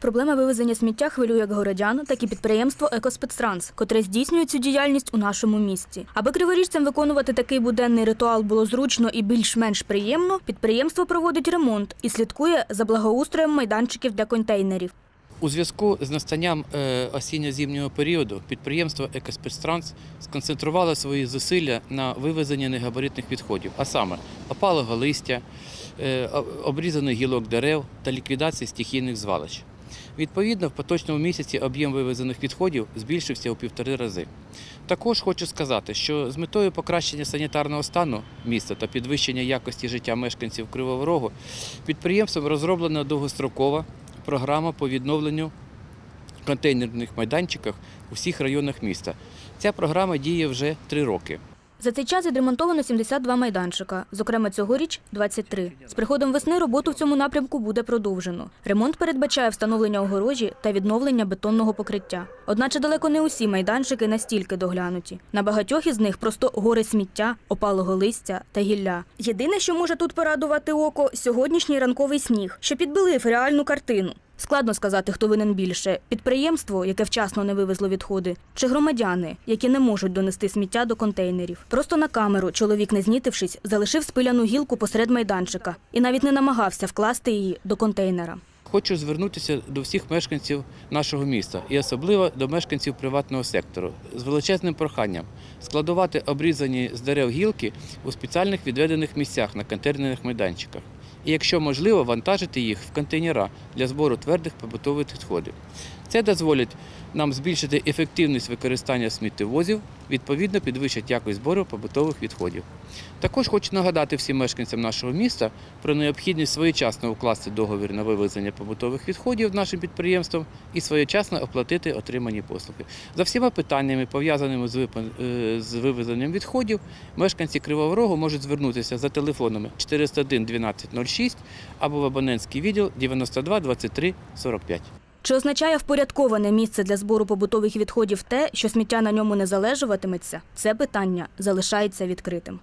Проблема вивезення сміття хвилює як городян, так і підприємство «Екоспецтранс», котре здійснює цю діяльність у нашому місті. Аби криворіжцям виконувати такий буденний ритуал було зручно і більш-менш приємно, підприємство проводить ремонт і слідкує за благоустроєм майданчиків для контейнерів. У зв'язку з настанням е, осінньо-зимнього періоду підприємство «Екоспецтранс» сконцентрувало свої зусилля на вивезенні негабаритних відходів, а саме опалого листя, е, обрізаних гілок дерев та ліквідації стихійних звалищ. Відповідно, в поточному місяці об'єм вивезених відходів збільшився у півтори рази. Також хочу сказати, що з метою покращення санітарного стану міста та підвищення якості життя мешканців Кривого Рогу підприємством розроблена довгострокова програма по відновленню контейнерних майданчиках у всіх районах міста. Ця програма діє вже три роки. За цей час відремонтовано 72 майданчика, зокрема цьогоріч 23. З приходом весни роботу в цьому напрямку буде продовжено. Ремонт передбачає встановлення огорожі та відновлення бетонного покриття. Одначе далеко не усі майданчики настільки доглянуті. На багатьох із них просто гори сміття, опалого листя та гілля. Єдине, що може тут порадувати око, сьогоднішній ранковий сніг, що підбилив реальну картину. Складно сказати, хто винен більше: підприємство, яке вчасно не вивезло відходи, чи громадяни, які не можуть донести сміття до контейнерів. Просто на камеру чоловік, не знітившись, залишив спиляну гілку посеред майданчика і навіть не намагався вкласти її до контейнера. Хочу звернутися до всіх мешканців нашого міста і особливо до мешканців приватного сектору з величезним проханням складувати обрізані з дерев гілки у спеціальних відведених місцях на контейнерних майданчиках. І якщо можливо, вантажити їх в контейнера для збору твердих побутових відходів. Це дозволить нам збільшити ефективність використання сміттєвозів, відповідно підвищить якість збору побутових відходів. Також хочу нагадати всім мешканцям нашого міста про необхідність своєчасно укласти договір на вивезення побутових відходів нашим підприємством і своєчасно оплатити отримані послуги. За всіма питаннями, пов'язаними з е, вивезенням відходів, мешканці Кривого Рогу можуть звернутися за телефонами 401 12 06 або в абонентський відділ 92 23 45. Чи означає впорядковане місце для збору побутових відходів те, що сміття на ньому не залежуватиметься? Це питання залишається відкритим.